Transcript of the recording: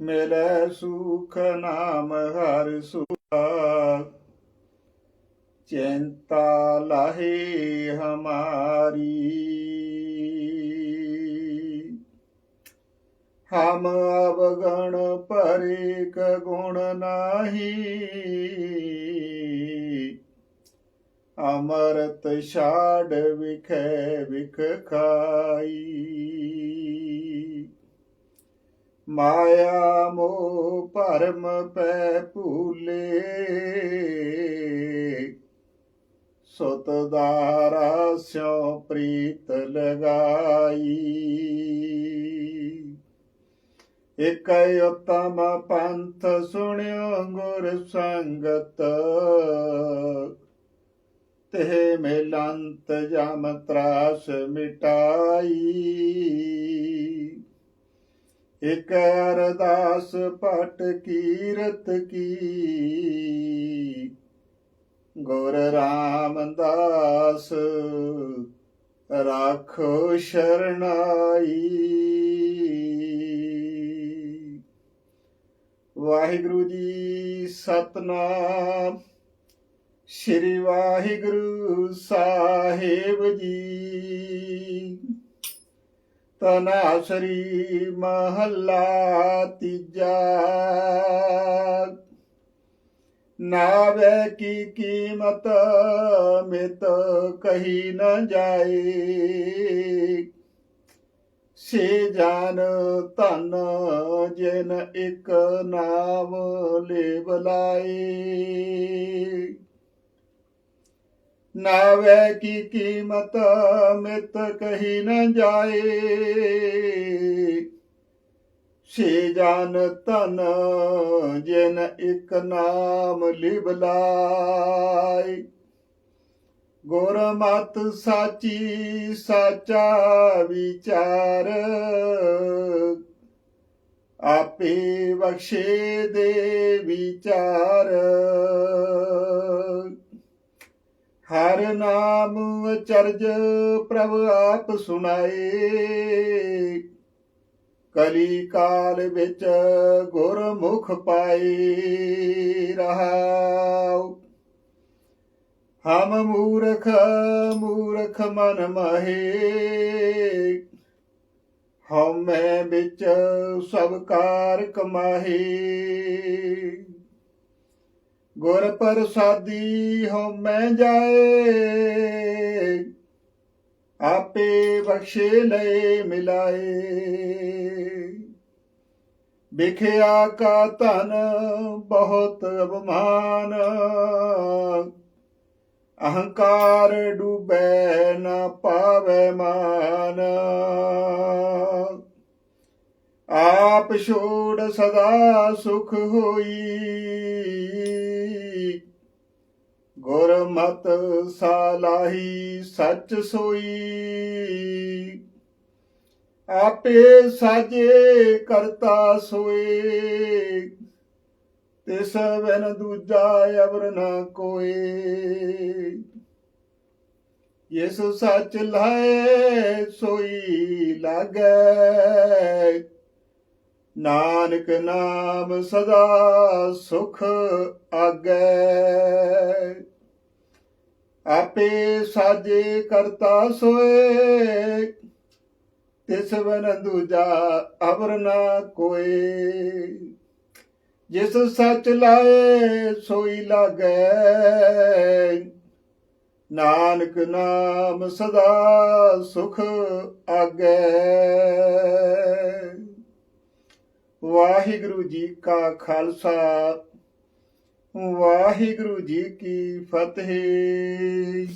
ਮਿਲੈ ਸੁਖ ਨਾਮ ਹਰ ਸੁਖਾ ਚਿੰਤਾ ਲਾਹੇ ਹਮਾਰੀ। ਹਮ ਅਵਗਣ ਪਰੇ ਗੁਣ ਨਾਹੀ। ਅਮਰਤ ਛਾੜ ਵਿਖੇ ਵਿਖ ਖਾਈ। ਮਾਇਆ ਮੋਹ ਭਰਮ ਪੈ ਭੂਲੇ। ਸੁਤ ਦਾਰਾ ਸਿਉ ਪ੍ਰੀਤ ਲਗਾਈ। ਇਕ ਉਤਮ ਪੰਥ ਸੁਣਿਓ ਗੁਰ ਸੰਗਤ। ਤੇ ਮਿਲੰਤ ਜਮ ਤਰਾਸ ਮਿਟਾਈ। ਇਕ ਅਰਦਾਸ ਪਟ ਕੀਰਤ ਕੀ। ਗੁਰ ਰਾਮਦਾਸ ਰਾਖੋ ਸ਼ਰਨਾਈ। ਵਾਹਿਗੁਰੂ ਜੀ ਸਤਨਾਮ। ਸ੍ਰੀ ਵਾਹਿਗੁਰੂ ਸਾਹਿਬ ਜੀ। ਤਨਾਸਰੀ ਮਹੱਲਾ ਤੀਜਾ। ਨਾਵੇ ਕੀ ਕੀਮਤ ਮਿਤ ਕਹੀ ਨ ਜਾਏ। ਸੇ ਜਾਨ ਧਨ ਜਿਨ ਇੱਕ ਨਾਮ ਲੈ ਬਲਾਏ ਨਾਵੇ ਕੀ ਕੀਮਤ ਮਿਤ ਕਹੀ ਨ ਜਾਏ। ਸੇ ਜਾਨ ਤਨ ਜਿਨ ਇੱਕ ਨਾਮ ਲਿਵ ਲਾਇ ਗੁਰ ਮਤ ਸਾਚੀ ਸਾਚਾ ਵਿਚਾਰ ਆਪੇ ਬਖਸ਼ੇ ਦੇ ਵਿਚਾਰ। ਹਰ ਨਾਮ ਚਰਜ ਪ੍ਰਭ ਆਪ ਸੁਣਾਏ। ਕਲੀ ਕਾਲ ਵਿੱਚ ਗੁਰ ਮੁਖ ਪਾਈ ਰਹਾਉ। ਹਮ ਮੂਰਖ ਮੂਰਖ ਮਨ ਮਹੇ। ਹਉਮੈ ਵਿੱਚ ਸਭ ਕਾਰ ਕਮਾਹੀ। ਗੁਰ ਪ੍ਰਸਾਦੀ ਹੋ ਮੈਂ ਜਾਏ, ਆਪੇ ਬਖਸ਼ੇ ਲਏ ਮਿਲਾਏ। ਵਿਖਿਆ ਕਾ ਧਨ ਬਹੁਤ ਅਭਮਾਨ ਅਹੰਕਾਰ ਡੁਬੈ ਨਾ ਪਾਵੇ ਮਾਨ। ਆਪ ਛੋੜ ਸਦਾ ਸੁਖ ਹੋਈ ਗੁਰ ਮਤ ਸਾਲਾਹੀ ਸੱਚ ਸੋਈ। ਆਪੇ ਸਾਜੇ ਕਰਤਾ ਸੋਏ। ਤਿਸ ਬਿਨ ਦੂਜਾ ਅਵਰ ਨਾ ਕੋਏ। ਯਿਸੂ ਸੱਚ ਲਾਏ ਸੋਈ ਲਾਗੈ। ਨਾਨਕ ਨਾਮ ਸਦਾ ਸੁਖ ਆਗੈ। ਆਪੇ ਸਾਜੇ ਕਰਤਾ ਸੋਏ, ਤਿਸ ਬਨ ਦੂਜਾ ਅਵਰ ਨਾ ਕੋਏ। ਜਿਸ ਸੱਚ ਲਾਏ, ਸੋਈ ਲਾਗੈ। ਨਾਨਕ ਨਾਮ ਸਦਾ ਸੁਖ ਆਗੈ। ਵਾਹਿਗੁਰੂ ਜੀ ਕਾ ਖਾਲਸਾ ਵਾਹਿਗੁਰੂ ਜੀ ਕੀ ਫਤਿਹ।